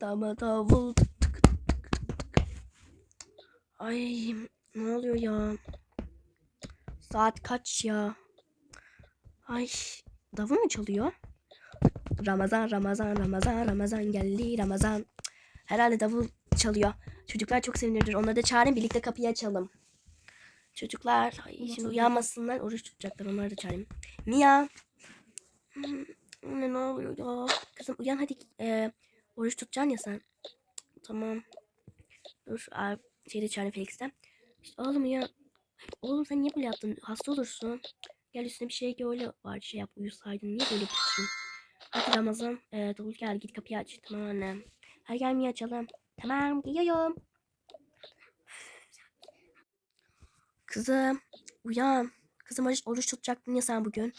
Dama davul. tık tık tık tık tık. Ay ne oluyor ya? Saat kaç ya? Ay davul mu çalıyor? Ramazan Ramazan Ramazan Ramazan geldi Ramazan. Herhalde davul çalıyor. Çocuklar çok sevinirdir. Onları da çağırın birlikte kapıyı açalım. Çocuklar ay, şimdi uyanmasınlar oruç tutacaklar onları da çağırayım. Mia. Hmm, Anne ne oluyor ya? Kızım uyan hadi. Ee, oruç tutacaksın ya sen. Tamam. Dur. Aa, şeyde çağırayım Felix'ten. İşte oğlum ya. Oğlum sen niye böyle yaptın? Hasta olursun. Gel üstüne bir şey öyle var şey yap uyusaydın. Niye böyle yapıyorsun? Hadi Ramazan. Ee, davul gel git kapıyı aç. Tamam annem. Hadi gel Mia açalım. Tamam geliyorum. Kızım uyan. Kızım oruç, oruç tutacaktın ya sen bugün.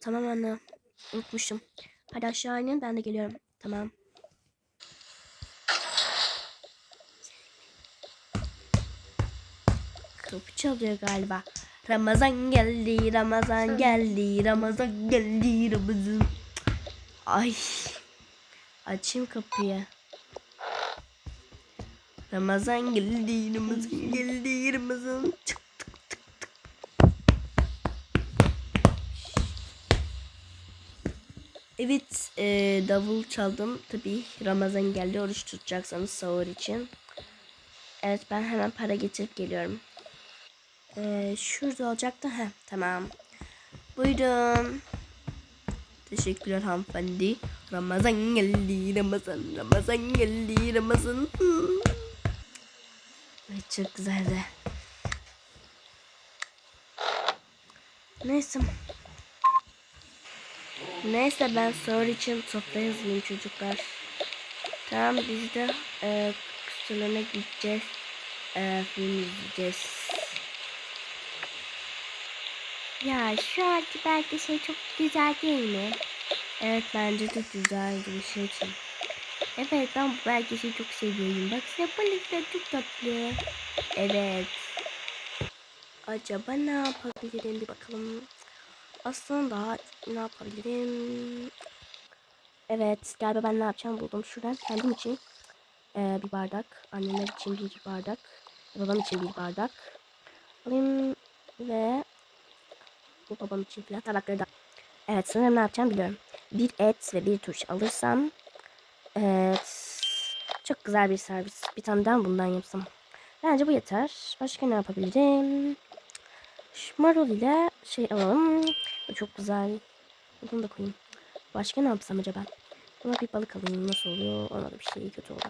Tamam anne. Unutmuşum. Hadi aşağı inin ben de geliyorum. Tamam. Kapı çalıyor galiba. Ramazan geldi, Ramazan geldi, Ramazan geldi, Ramazan. Ay. Açayım kapıyı. Ramazan geldi, Ramazan geldi, Ramazan. Çık tık tık tık. Evet, e, davul çaldım. Tabii Ramazan geldi. Oruç tutacaksanız sahur için. Evet, ben hemen para getirip geliyorum. E, şurada olacaktı. Heh, tamam. Buyurun. Teşekkürler hanımefendi. Ramazan geldi, Ramazan, Ramazan geldi, Ramazan. Evet, çok güzeldi. Neyse. Neyse ben soru için sofra yazayım çocuklar. Tamam biz de e, gideceğiz. E, film izleyeceğiz. Ya şu anki belki şey çok güzel değil mi? Evet bence de güzel bir şey için. Evet ben belki şey çok seviyorum. Baksana balıklar çok tatlı. Evet. Acaba ne yapabilirim bir bakalım. Aslında ne yapabilirim? Evet galiba ben ne yapacağım buldum. Şuradan kendim için e, bir bardak. Annemler için bir bardak. Babam için bir bardak. Alayım ve bu babam için falan tabakları da. Evet sanırım ne yapacağım biliyorum. Bir et ve bir turşu alırsam. Evet. Çok güzel bir servis. Bir tane daha bundan yapsam. Bence bu yeter. Başka ne yapabilirim? Şu marul ile şey alalım. Bu çok güzel. Bunu da koyayım. Başka ne yapsam acaba? Buna bir balık alayım. Nasıl oluyor? Olmadı bir şey kötü oldu.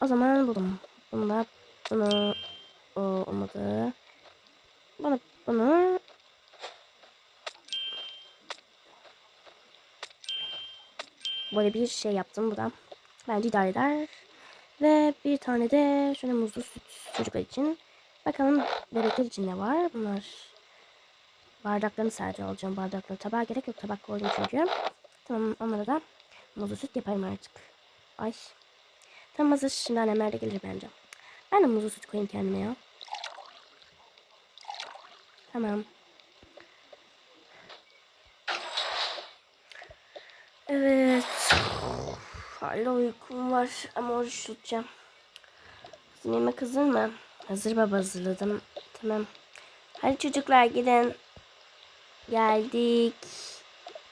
O zaman buldum. Bunu da bunu o, olmadı. Bana bunu böyle bir şey yaptım bu da. Bence idare eder. Ve bir tane de şöyle muzlu süt çocuklar için. Bakalım bebekler için ne var? Bunlar bardaklarını sadece alacağım. Bardakları tabağa gerek yok. Tabak koydum çünkü. Tamam onlara da muzlu süt yaparım artık. Ay. Tam hazır. Şimdi annemler de gelir bence. Ben de muzlu süt koyayım kendime ya. Tamam. Evet. Hala uykum var ama oruç tutacağım. Kızım yemek hazır mı? Hazır baba hazırladım. Tamam. Hadi çocuklar gidin. Geldik.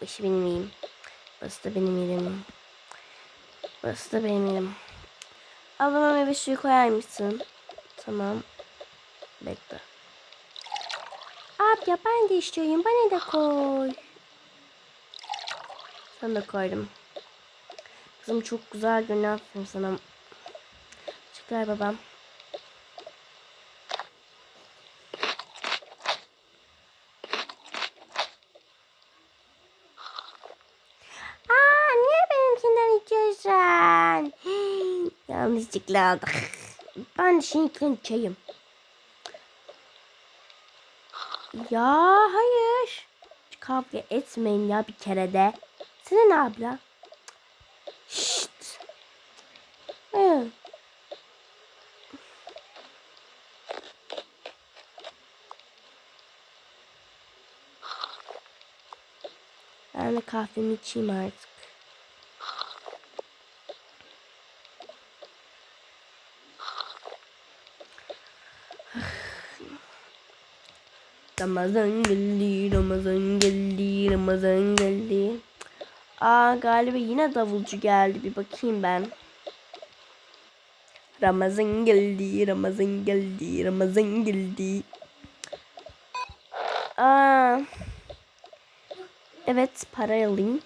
Başı benim yiyeyim. Burası da benim yerim. Burası da benim yerim. Ablama meyve suyu koyar mısın? Tamam. Bekle. Abla ben de istiyorum. Bana da koy. Sen de koydum. Kızım çok güzel görünüyor. Aferin sana. Çıkar babam. Aa, niye benimkinden içiyorsun? Yanlışlıkla aldık. Ben şimdiden içeyim. Ya hayır. Kavga etmeyin ya bir kere de. Sana ne abla? Ben de kahvemi içeyim artık. Ramazan geldi, Ramazan geldi, Ramazan geldi. Aa galiba yine davulcu geldi. Bir bakayım ben. Ramazan geldi, Ramazan geldi, Ramazan geldi. Aa. Evet para alayım.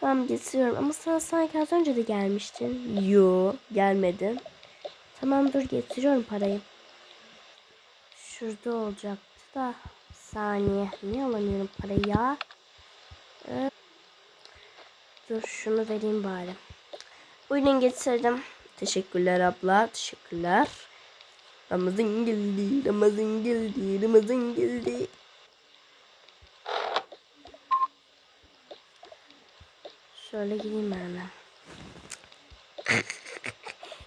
Tamam getiriyorum ama sen sanki az önce de gelmiştin. Yo gelmedin. Tamam dur getiriyorum parayı. Şurada olacaktı da. Saniye. Niye alamıyorum parayı ya? Ee, dur şunu vereyim bari. Buyurun getirdim. Teşekkürler abla. Teşekkürler. Ramazan geldi. Ramazan geldi. Ramazan geldi. Şöyle gideyim ben de.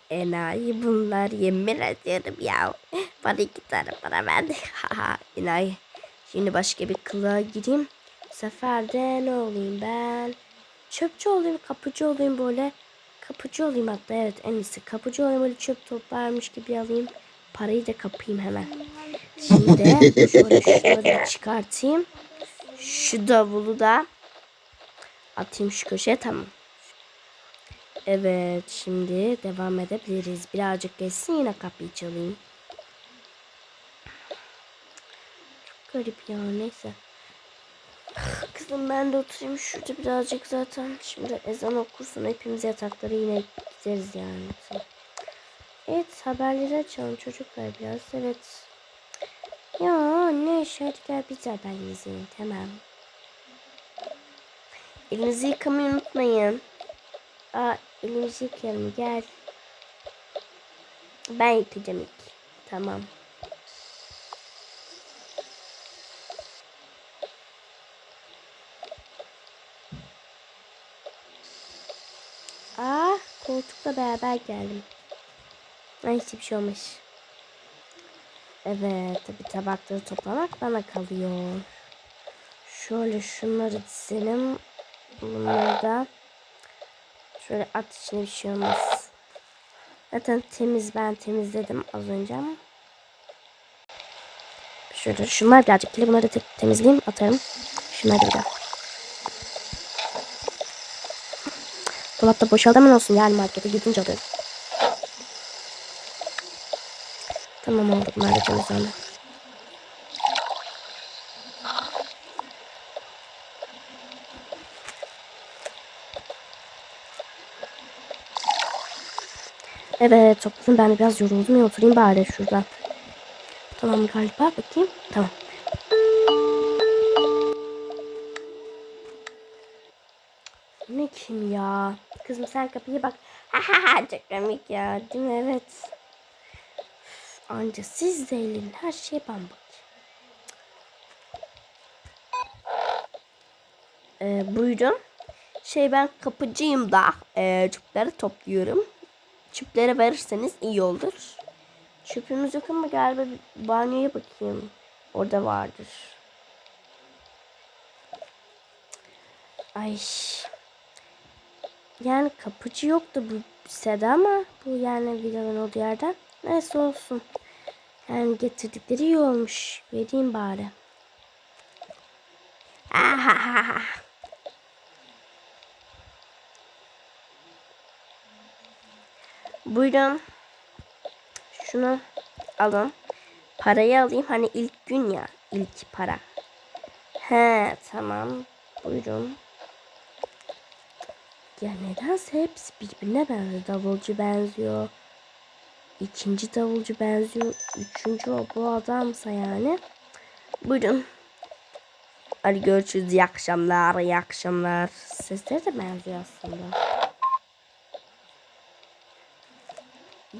Enayi bunlar yemin ediyorum ya. Bana iki tane para verdi. Haha enayi. Şimdi başka bir kılığa gireyim. Bu sefer de ne olayım ben? Çöpçü olayım, kapıcı olayım böyle. Kapıcı olayım hatta evet en iyisi. Kapıcı olayım böyle çöp toplarmış gibi alayım. Parayı da kapayım hemen. Şimdi şöyle şunları çıkartayım. Şu davulu da atayım şu köşeye tamam. Evet şimdi devam edebiliriz. Birazcık geçsin yine kapıyı çalayım. Çok garip ya neyse. Kızım ben de oturayım şurada birazcık zaten. Şimdi ezan okursun hepimiz yataklara yine gideriz yani. Evet haberleri açalım çocuklar biraz. Evet. Ya ne hadi gel biz haberleri izleyelim tamam. Elinizi yıkamayı unutmayın. Aa elimizi yıkayalım gel. Ben yıkayacağım ilk. Tamam. Aa koltukla beraber geldim. Ay hiçbir şey olmuş. Evet tabi tabakları toplamak bana kalıyor. Şöyle şunları dizelim. Bunları da şöyle at içine bir şey olmaz. Zaten temiz ben temizledim az önce ama. Şöyle şunlar birazcık kirli bunları da temizleyeyim atarım. Şunları bir daha. Dolapta boşaldı hemen olsun yani markete gidince alıyorum. Tamam oldu bunlar da temizlendi. Evet topladım ben de biraz yoruldum ya oturayım bari şurada. Tamam galiba bakayım. Tamam. Ne kim ya? Kızım sen kapıya bak. Çok komik ya. Değil mi? Evet. Anca siz de elin her şeye ben bak. Ee, buyurun. Şey ben kapıcıyım da e, çöpleri topluyorum. Çöpleri verirseniz iyi olur. Çöpümüz yok ama galiba bir banyoya bakayım. Orada vardır. Ay. Yani kapıcı yoktu bu sitede ama bu yani villaların olduğu yerden. Neyse olsun. Yani getirdikleri iyi olmuş. Vereyim bari. Ahahaha. Buyurun. Şunu alın. Parayı alayım. Hani ilk gün ya. ilk para. He tamam. Buyurun. Ya nedense hepsi birbirine benziyor. Davulcu benziyor. İkinci davulcu benziyor. Üçüncü o bu adamsa yani. Buyurun. Hadi görüşürüz. İyi akşamlar. İyi akşamlar. Sesleri de benziyor aslında.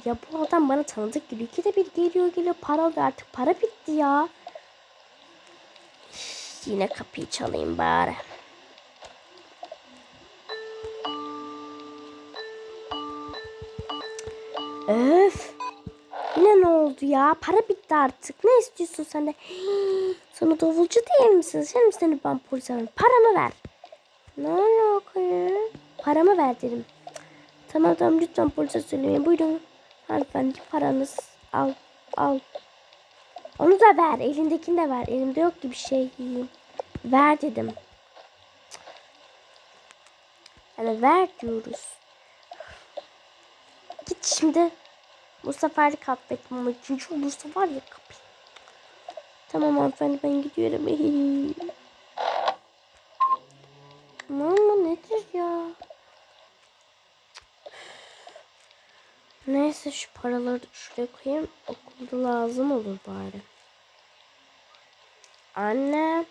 Ya bu adam bana tanıdık gibi. İki de bir geliyor geliyor para alıyor artık. Para bitti ya. Yine kapıyı çalayım bari. Öf. Yine ne oldu ya? Para bitti artık. Ne istiyorsun sen de? Sana davulcu değil misin? Sen seni ben polise? Paramı ver. Ne alaka ya? Paramı ver dedim. Tamam tamam lütfen polise söylemeyin. Buyurun. Hanımefendi paranız al al. Onu da ver. Elindekini de ver. Elimde yok ki bir şey. Ver dedim. Hani ver diyoruz. Git şimdi. Bu sefer ama ikinci olursa var ya kapıyı. Tamam hanımefendi ben gidiyorum. Mama nedir ya? Neyse şu paraları şuraya koyayım. Okulda lazım olur bari. Anne.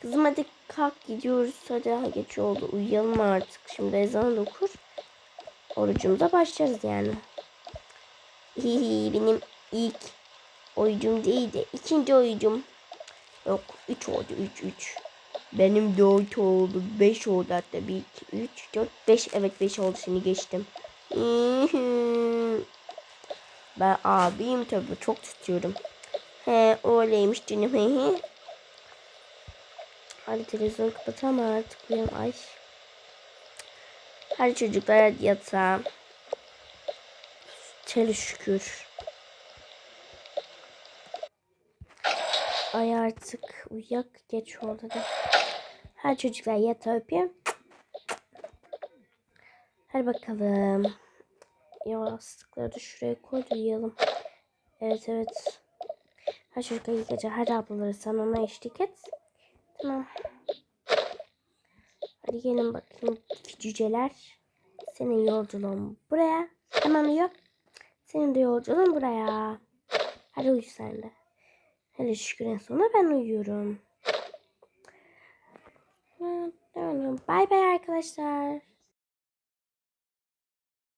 Kızım hadi kalk gidiyoruz. Hadi ha, geç oldu. Uyuyalım artık. Şimdi ezan okur. Orucumuza başlarız yani. Hihi benim ilk oyuncum değil de ikinci oyuncum. Yok 3 oldu 3 3. Benim 4 oldu 5 oldu hatta 1 2 3 4 5 evet 5 oldu seni geçtim. Ben abiyim tabi çok tutuyorum. He öyleymiş canım he he. Hadi televizyonu kapatalım artık uyuyalım ay. Hadi çocuklar hadi yatağa. Çeli şükür. Ay artık uyak geç oldu da. Hadi çocuklar yatağa öpeyim. Hadi bakalım. Yastıkları da şuraya koy uyuyalım. Evet evet. Hadi çocuklar iyi gece. Hadi ablaları sen ona eşlik et. Tamam. Hadi gelin bakayım cüceler. Senin yolculuğun buraya. Hemen uyu. Senin de yolculuğun buraya. Hadi uyu sen de. Hadi şükür en sonunda ben uyuyorum. Bay bay arkadaşlar.